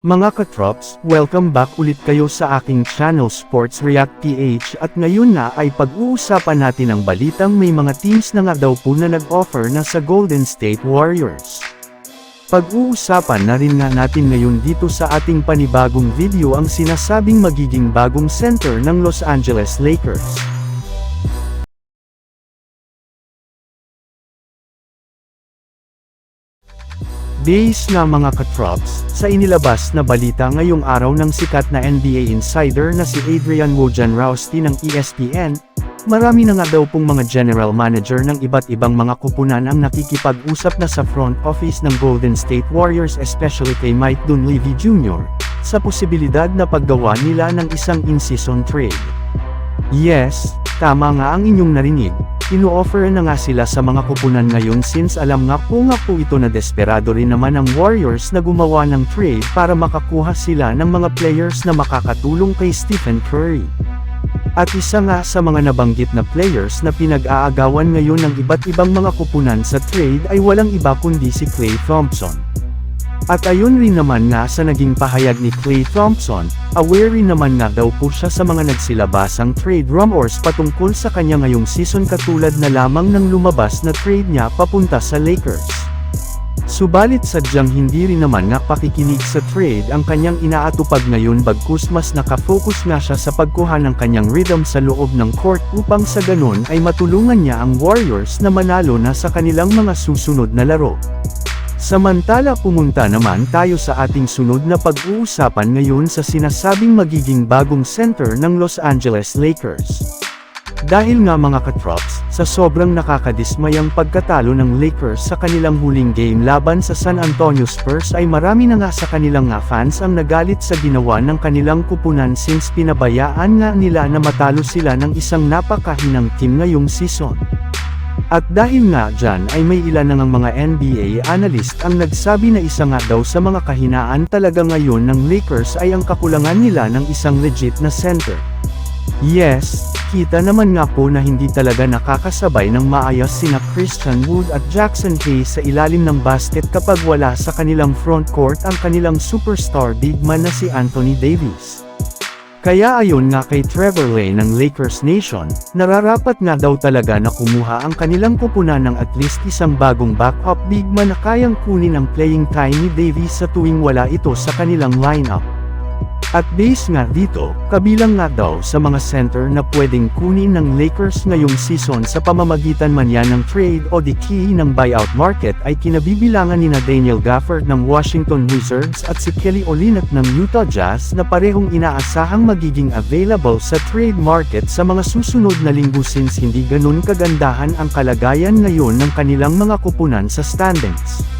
Mga katrops, welcome back ulit kayo sa aking channel Sports React PH at ngayon na ay pag-uusapan natin ang balitang may mga teams na nga daw po na nag-offer na sa Golden State Warriors. Pag-uusapan na rin nga natin ngayon dito sa ating panibagong video ang sinasabing magiging bagong center ng Los Angeles Lakers. Days nga mga katrops, sa inilabas na balita ngayong araw ng sikat na NBA insider na si Adrian Wojnarowski ng ESPN, marami na nga daw pong mga general manager ng iba't ibang mga kupunan ang nakikipag-usap na sa front office ng Golden State Warriors especially kay Mike Dunleavy Jr., sa posibilidad na paggawa nila ng isang in-season trade. Yes, tama nga ang inyong narinig. Ino-offer na nga sila sa mga kupunan ngayon since alam nga po nga po ito na desperado rin naman ang Warriors na gumawa ng trade para makakuha sila ng mga players na makakatulong kay Stephen Curry. At isa nga sa mga nabanggit na players na pinag-aagawan ngayon ng iba't ibang mga kupunan sa trade ay walang iba kundi si Klay Thompson. At ayun rin naman nga sa naging pahayag ni Klay Thompson, aware rin naman nga daw po siya sa mga nagsilabasang trade rumors patungkol sa kanya ngayong season katulad na lamang ng lumabas na trade niya papunta sa Lakers. Subalit sadyang hindi rin naman nga pakikinig sa trade ang kanyang inaatupag ngayon bagkus mas nakafocus nga siya sa pagkuha ng kanyang rhythm sa loob ng court upang sa ganon ay matulungan niya ang Warriors na manalo na sa kanilang mga susunod na laro. Samantala pumunta naman tayo sa ating sunod na pag-uusapan ngayon sa sinasabing magiging bagong center ng Los Angeles Lakers. Dahil nga mga katrops, sa sobrang nakakadismayang pagkatalo ng Lakers sa kanilang huling game laban sa San Antonio Spurs ay marami na nga sa kanilang nga fans ang nagalit sa ginawa ng kanilang kupunan since pinabayaan nga nila na matalo sila ng isang napakahinang team ngayong season. At dahil nga dyan ay may ilan ngang mga NBA analyst ang nagsabi na isa nga daw sa mga kahinaan talaga ngayon ng Lakers ay ang kakulangan nila ng isang legit na center. Yes, kita naman nga po na hindi talaga nakakasabay ng maayos sina Christian Wood at Jackson Hayes sa ilalim ng basket kapag wala sa kanilang front court ang kanilang superstar big man na si Anthony Davis. Kaya ayon nga kay Trevor Lane ng Lakers Nation, nararapat nga daw talaga na kumuha ang kanilang kupunan ng at least isang bagong backup big man na kayang kunin ang playing time ni Davis sa tuwing wala ito sa kanilang lineup. At base nga dito, kabilang nga daw sa mga center na pwedeng kunin ng Lakers ngayong season sa pamamagitan man yan ng trade o di key ng buyout market ay kinabibilangan ni na Daniel Gafford ng Washington Wizards at si Kelly Olynyk ng Utah Jazz na parehong inaasahang magiging available sa trade market sa mga susunod na linggo since hindi ganun kagandahan ang kalagayan ngayon ng kanilang mga kupunan sa standings.